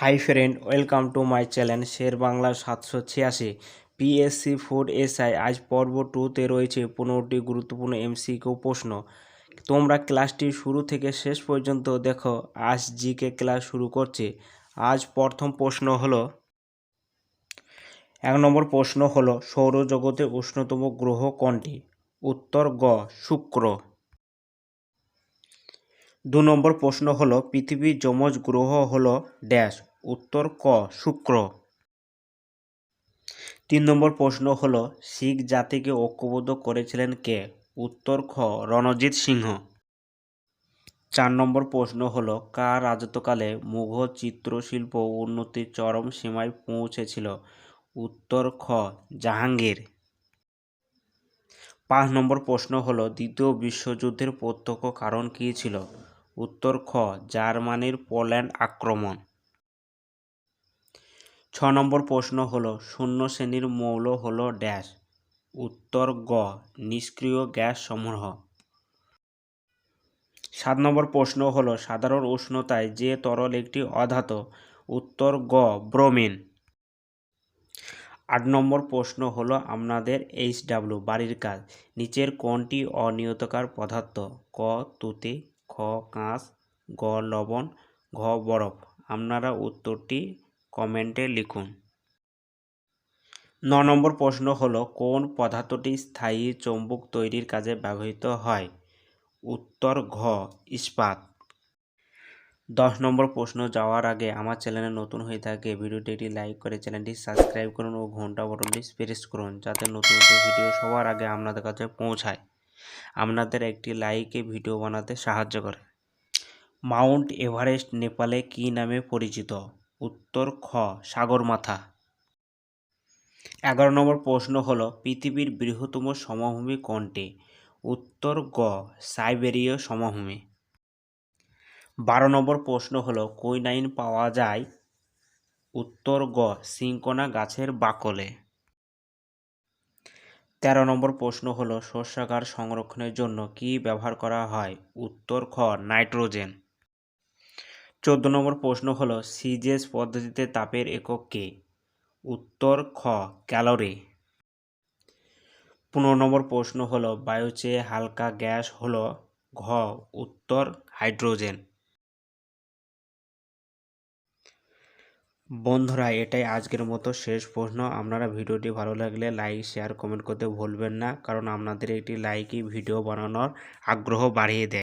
Hi friend, welcome to my channel Sher Bangla সাতশো ছিয়াশি। PSC food SI, আজ পর্ব টুতে রয়েছে পনেরোটি গুরুত্বপূর্ণ এমসিকিউ প্রশ্ন। তোমরা ক্লাসটি শুরু থেকে শেষ পর্যন্ত দেখো, আজ জিকে ক্লাস শুরু করছে। আজ প্রথম প্রশ্ন হলো, এক নম্বর প্রশ্ন হলো সৌরজগতে উষ্ণতম গ্রহ কোনটি? উত্তর গ, শুক্র। দু নম্বর প্রশ্ন হলো, পৃথিবীর যমজ গ্রহ হলো ড্যাশ, উত্তর ক, শুক্র। তিন নম্বর প্রশ্ন হলো, শিখ জাতিকে ঐক্যবদ্ধ করেছিলেন কে? উত্তর খ, রণজিৎ সিংহ। চার নম্বর প্রশ্ন হলো, কার রাজত্বকালে মুঘল চিত্রশিল্প উন্নতির চরম সীমায় পৌঁছেছিল? উত্তর খ, জাহাঙ্গীর। পাঁচ নম্বর প্রশ্ন হলো, দ্বিতীয় বিশ্বযুদ্ধের প্রত্যক্ষ কারণ কী ছিল? উত্তর খ, জার্মানির পোল্যান্ড আক্রমণ। ছ নম্বর প্রশ্ন হলো, শূন্য শ্রেণির মৌল হলো ড্যাশ। উত্তর গ, নিষ্ক্রিয় গ্যাস সমূহ। সাত নম্বর প্রশ্ন হলো, সাধারণ উষ্ণতায় যে তরল একটি অধাত, উত্তর গ, ব্রোমিন। আট নম্বর প্রশ্ন হলো, আপনাদের এইচ ডাব্লিউ, বাড়ির কাজ। নিচের কোনটি অনিয়তকার পদার্থ? ক, তুতি খ কাঁচ গ, লবণ, ঘ, বরফ। আপনারা উত্তরটি কমেন্টে লিখুন। ন নম্বর প্রশ্ন হলো, কোন পদার্থটি স্থায়ী চৌম্বক তৈরির কাজে ব্যবহৃত হয়? উত্তর, ঘ, ইস্পাত। দশ নম্বর প্রশ্ন যাওয়ার আগে আমার চ্যানেলে নতুন হয়ে থাকে, ভিডিওটি একটি লাইক করে চ্যানেলটি সাবস্ক্রাইব করুন ও ঘণ্টা বটনটি প্রেস করুন, যাতে নতুন নতুন ভিডিও সবার আগে আপনাদের কাছে পৌঁছায়। আপনাদের একটি লাইকে ভিডিও বানাতে সাহায্য করে। মাউন্ট এভারেস্ট নেপালে কী নামে পরিচিত? উত্তর, খ, সাগরমাথা। এগারো নম্বর প্রশ্ন হল, পৃথিবীর বৃহত্তম সমভূমি কোনটি? উত্তর, গ, সাইবেরীয় সমভূমি। বারো নম্বর প্রশ্ন হল কোইনাইন পাওয়া যায়? উত্তর, গ, সিঙ্কোনা গাছের বাকলে। তেরো নম্বর প্রশ্ন হলো শস্যাগার সংরক্ষণের জন্য কি ব্যবহার করা হয়? উত্তর, খ, নাইট্রোজেন। চোদ্দ নম্বর প্রশ্ন হলো, সিজেস পদ্ধতিতে তাপের একক কে? উত্তর, খ, ক্যালোরি। পনেরো নম্বর প্রশ্ন হলো বায়ু চেয়ে হালকা গ্যাস হলো, ঘ, উত্তর, হাইড্রোজেন। বন্ধুরা, এটাই আজকের মতো শেষ প্রশ্ন। আপনারা ভিডিওটি ভালো লাগলে লাইক, শেয়ার, কমেন্ট করতে ভুলবেন না, কারণ আপনাদের একটি লাইকই ভিডিও বানানোর আগ্রহ বাড়িয়ে দেয়।